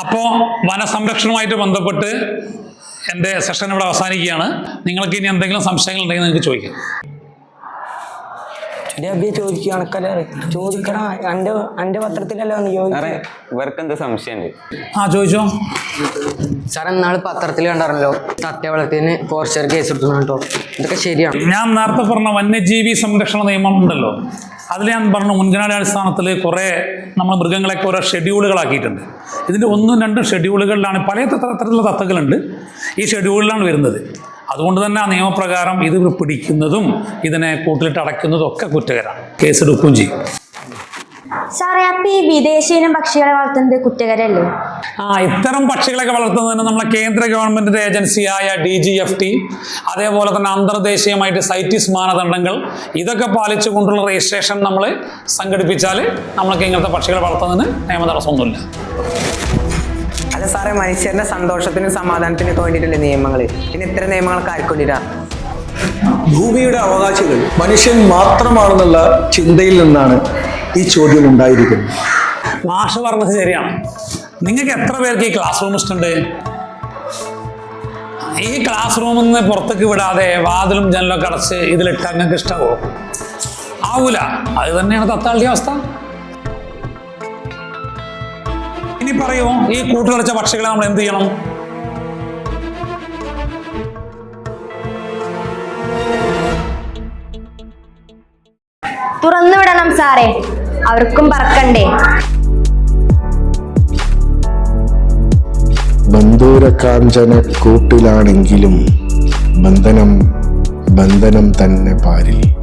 അപ്പോൾ വനസംരക്ഷണവുമായിട്ട് ബന്ധപ്പെട്ട് എന്റെ സെഷൻ ഇവിടെ അവസാനിക്കുകയാണ്. നിങ്ങൾക്ക് ഇനി എന്തെങ്കിലും സംശയങ്ങൾ ഉണ്ടെങ്കിൽ നിങ്ങൾക്ക് ചോദിക്കാം. ആ ചോദിച്ചോ. സാർ എന്നാൾ പത്രത്തിൽ കണ്ടായിരുന്നല്ലോ സത്യവളത്തിന് ഫോർച്ചർ കേസ് എടുത്തു കേട്ടോ ഇതൊക്കെ ശരിയാണ്. ഞാൻ നേരത്തെ പറഞ്ഞ വന്യജീവി സംരക്ഷണ നിയമം ഉണ്ടല്ലോ. അതിൽ ഞാൻ പറഞ്ഞു മുൻഗണന അടിസ്ഥാനത്തിൽ കുറേ നമ്മൾ മൃഗങ്ങളെയൊക്കെ ഓരോ ഷെഡ്യൂളുകളാക്കിയിട്ടുണ്ട്. ഇതിന്റെ ഒന്നും രണ്ടും ഷെഡ്യൂളുകളിലാണ് പല തരത്തിലുള്ള തത്തകളുണ്ട് ഈ ഷെഡ്യൂളിലാണ് വരുന്നത്. അതുകൊണ്ട് തന്നെ ആ നിയമപ്രകാരം ഇത് പിടിക്കുന്നതും ഇതിനെ കൂട്ടിലിട്ട് അടയ്ക്കുന്നതും ഒക്കെ കുറ്റകരമാണ്. കേസെടുക്കുകയും ചെയ്യും. സാറേ അപ്പൊ ഈ വിദേശീനം പക്ഷികളെ വളർത്തുന്നത് കുറ്റകരല്ലേ? ആ ഇത്തരം പക്ഷികളൊക്കെ വളർത്തുന്നതിന് നമ്മളെ കേന്ദ്ര ഗവൺമെന്റിന്റെ ഏജൻസിയായ ഡി ജി എഫ് ടി അതേപോലെ തന്നെ അന്തർദേശീയമായിട്ട് സൈറ്റിസ് മാനദണ്ഡങ്ങൾ ഇതൊക്കെ പാലിച്ചുകൊണ്ടുള്ള രജിസ്ട്രേഷൻ നമ്മൾ സംഘടിപ്പിച്ചാൽ നമ്മൾക്ക് ഇങ്ങനത്തെ പക്ഷികളെ വളർത്തുന്നതിന് നിയമ തടസ്സമൊന്നുമില്ല. അല്ല സാറേ മനുഷ്യരുടെ സന്തോഷത്തിനും സമാധാനത്തിനൊക്കെ വേണ്ടിയിട്ടുള്ള നിയമങ്ങൾ പിന്നെ ഇത്തരം നിയമങ്ങളൊക്കെ ആർക്കൊണ്ടിരാ ഭൂമിയുടെ അവകാശികൾ മനുഷ്യൻ മാത്രമാണെന്നുള്ള ചിന്തയിൽ നിന്നാണ് ഈ ചോദ്യം ഉണ്ടായിരിക്കുന്നു ഭാഷ പറഞ്ഞത് ശരിയാണ് നിങ്ങൾക്ക് എത്ര പേർക്ക് ഈ ക്ലാസ് റൂം ഇഷ്ടമുണ്ട് ഈ ക്ലാസ് റൂമിൽ നിന്ന് പുറത്തേക്ക് വിടാതെ വാതിലും ജനലൊക്കെ അടച്ച് ഇതിലിട്ട് നിങ്ങൾക്ക് ഇഷ്ടമാവോ ആവൂല. അത് തന്നെയാണ് തത്താളുടെ അവസ്ഥ. ഇനി പറയൂ ഈ കൂട്ടുകളിച്ച പക്ഷികളെ നമ്മൾ എന്ത് ചെയ്യണം? തുറന്നു വിടണം സാറേ. അവർക്കും പറക്കണ്ടേ. ബന്ധൂരകാഞ്ചന കൂട്ടിലാണെങ്കിലും ബന്ധനം ബന്ധനം തന്നെ പാരിൽ.